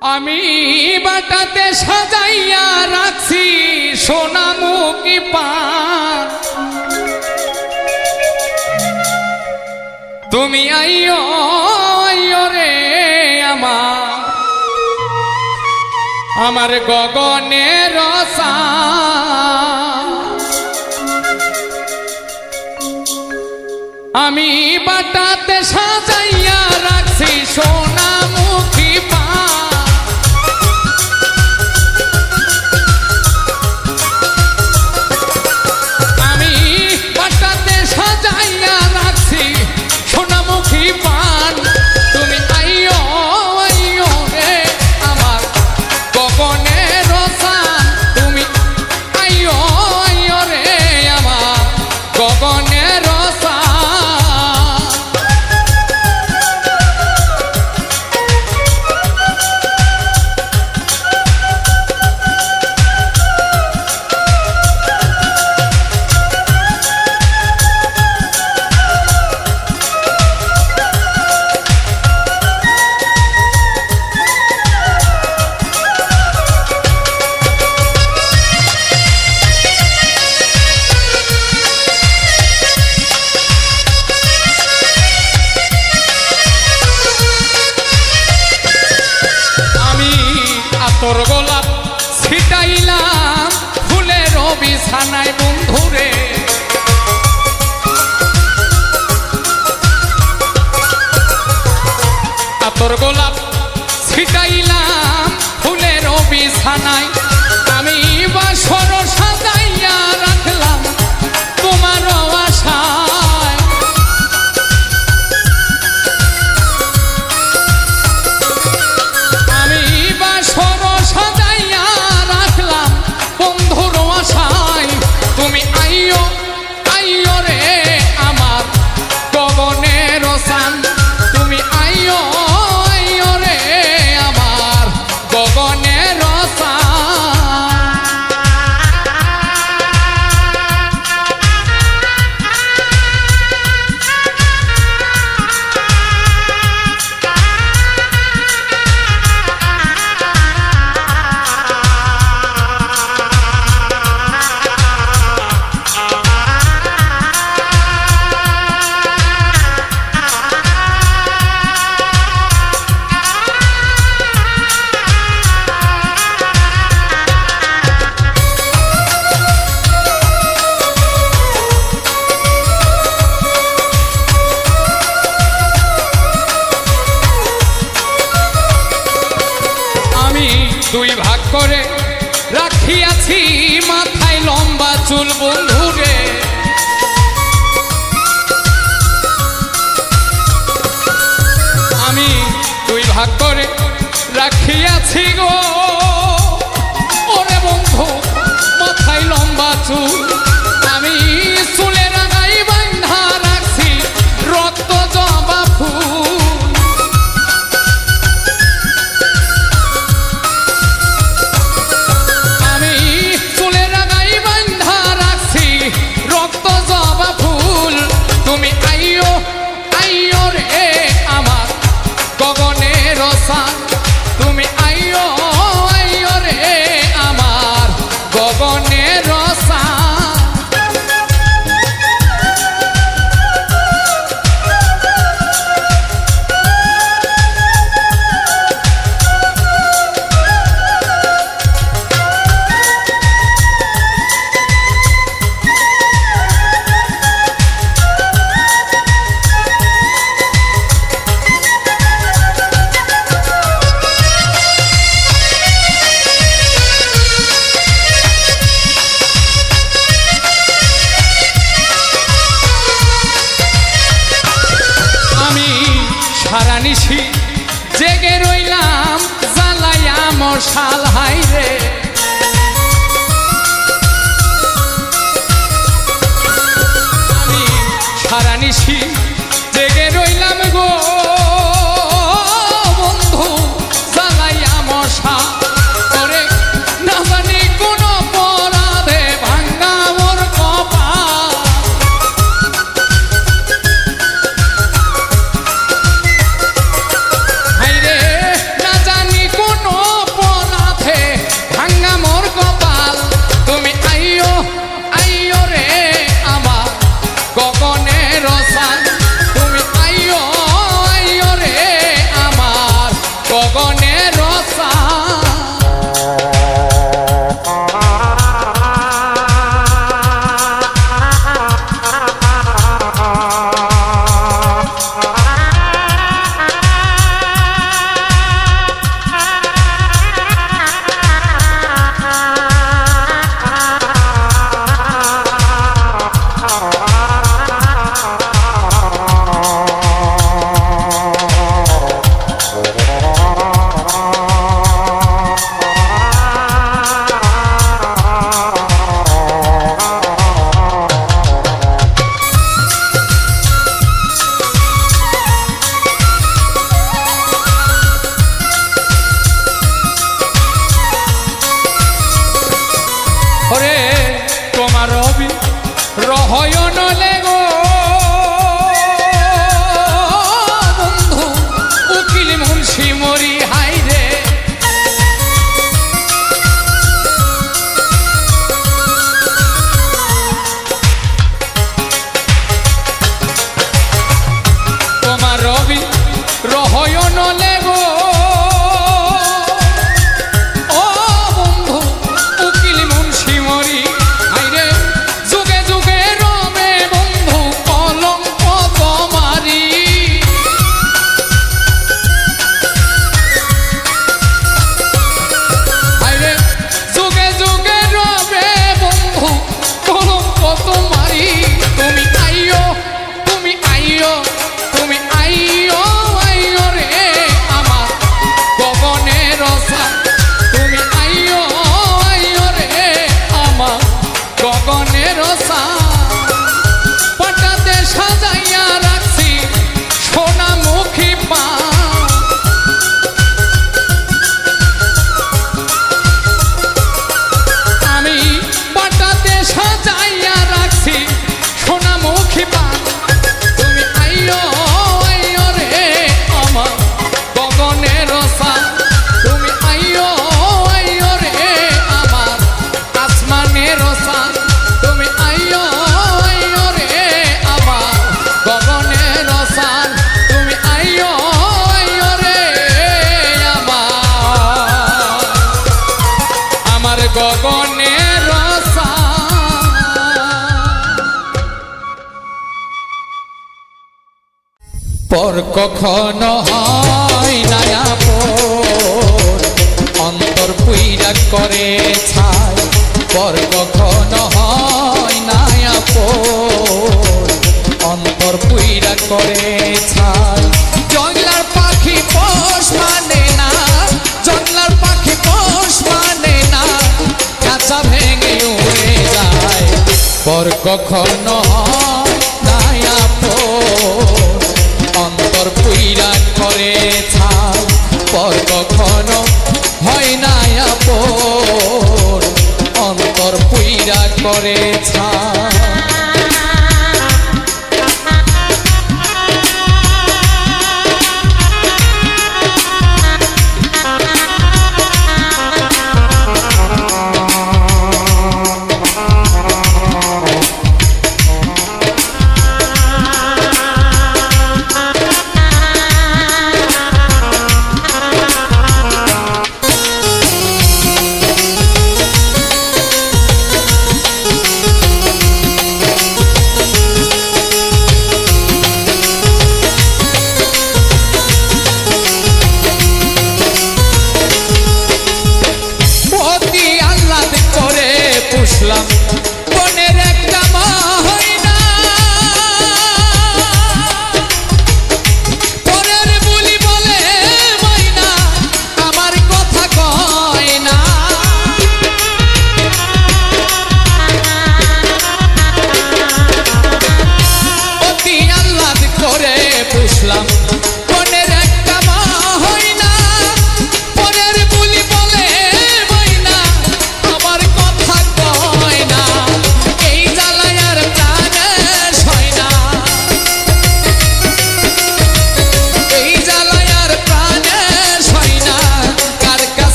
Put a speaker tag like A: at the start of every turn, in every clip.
A: আমি বাটাতে সাজাইয়া রাখছি সোনামুখী পান। তুমি আইও আইও রে আমার। আমার গগনের রসা। আমি বাটাতে সাজাইয়া রাখছি সোনা কখনো হয় নায়াপ অন্তর পুইরা করে ছাই, পর কখনো হয় নায়াপ অন্তর পুইরা করে ছাই। জংলার পাখি পোষ মানে না জংলার পাখি পোষ মানে না, কাঁচা ভেঙে উড়ে যায়। পর কখনো হয় নায়াপ করে পর কখনো হয় না অন্তর পুইরা করে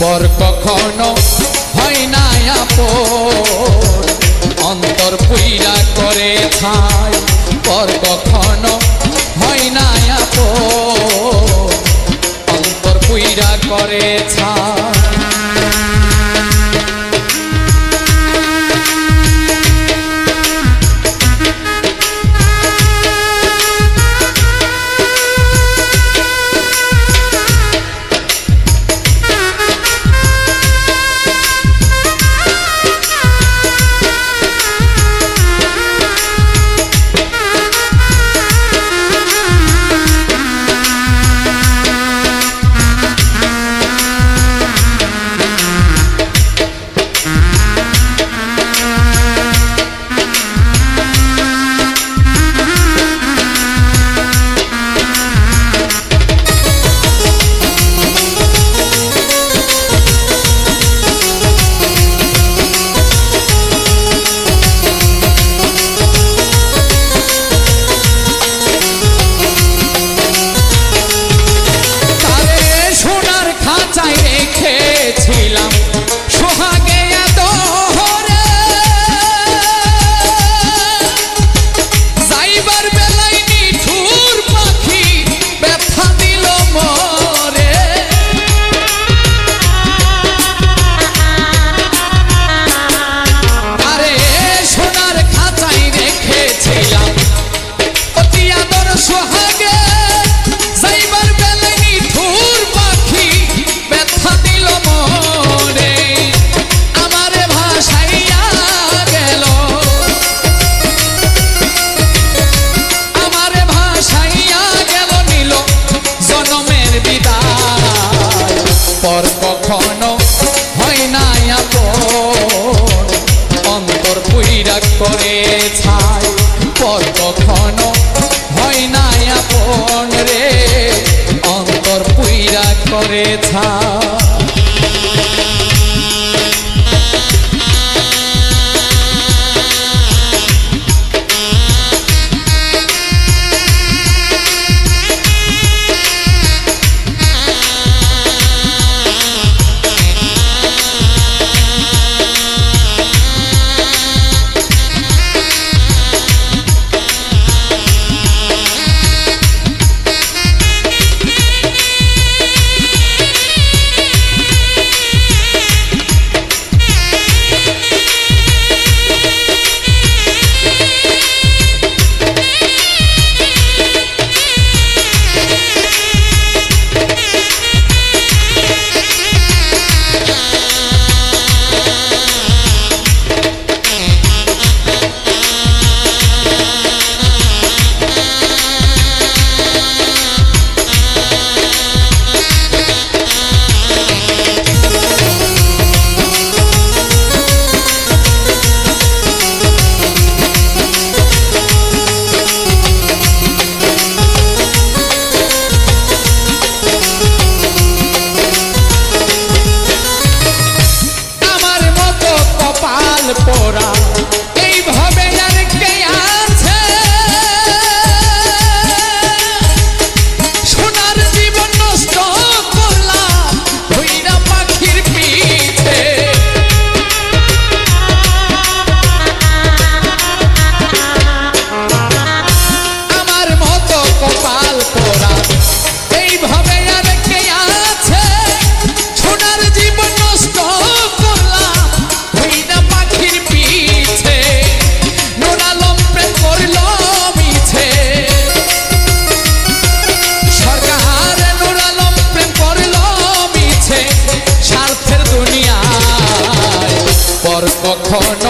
A: পর কখনো হয় না আপন। অন্তর পুইরা করে ছাই, পর কখনো হয় না আপন। অন্তর পুইরা করে ছাই। conoce.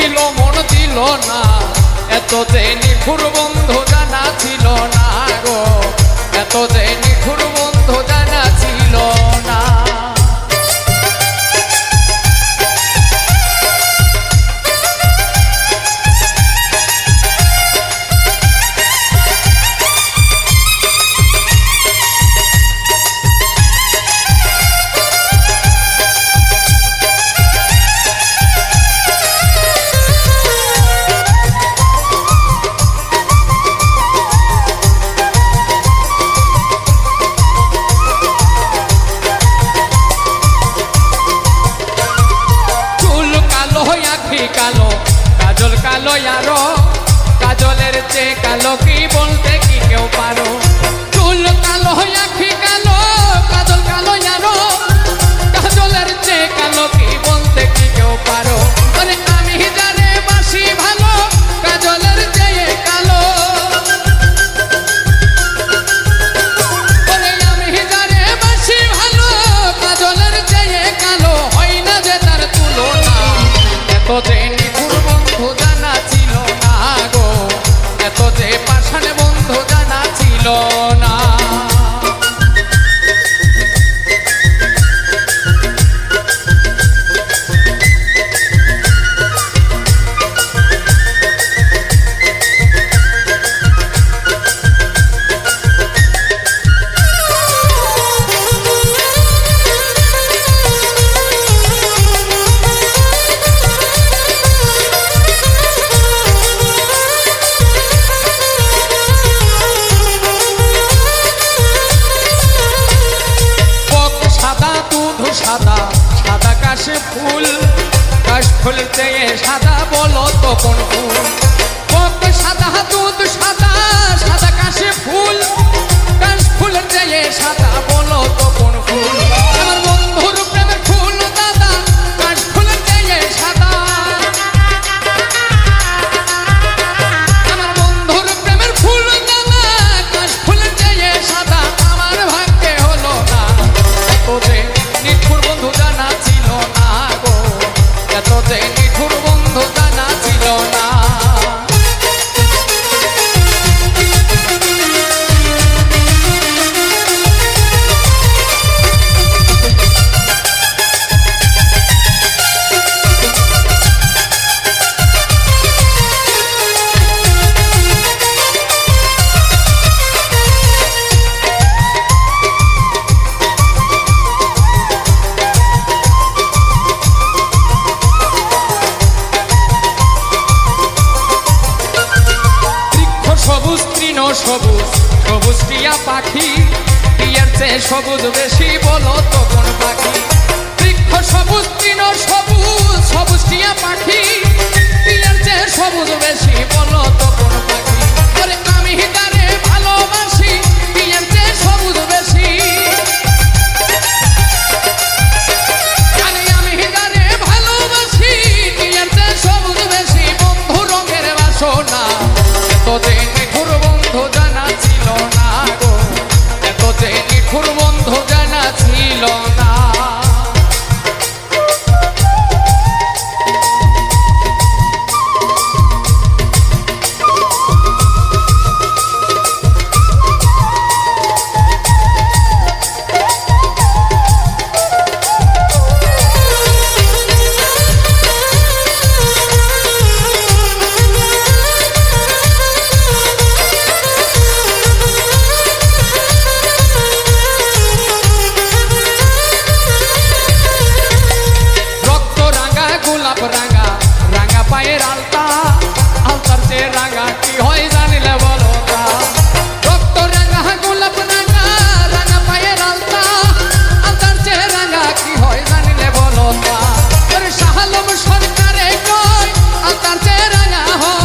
A: দিল, মন দিল না। এত দেনি ফুর বন্ধ জানা ছিল না গো। এত দেনি ফুর বন্ধ জানা ছিল না সবুজ বেশ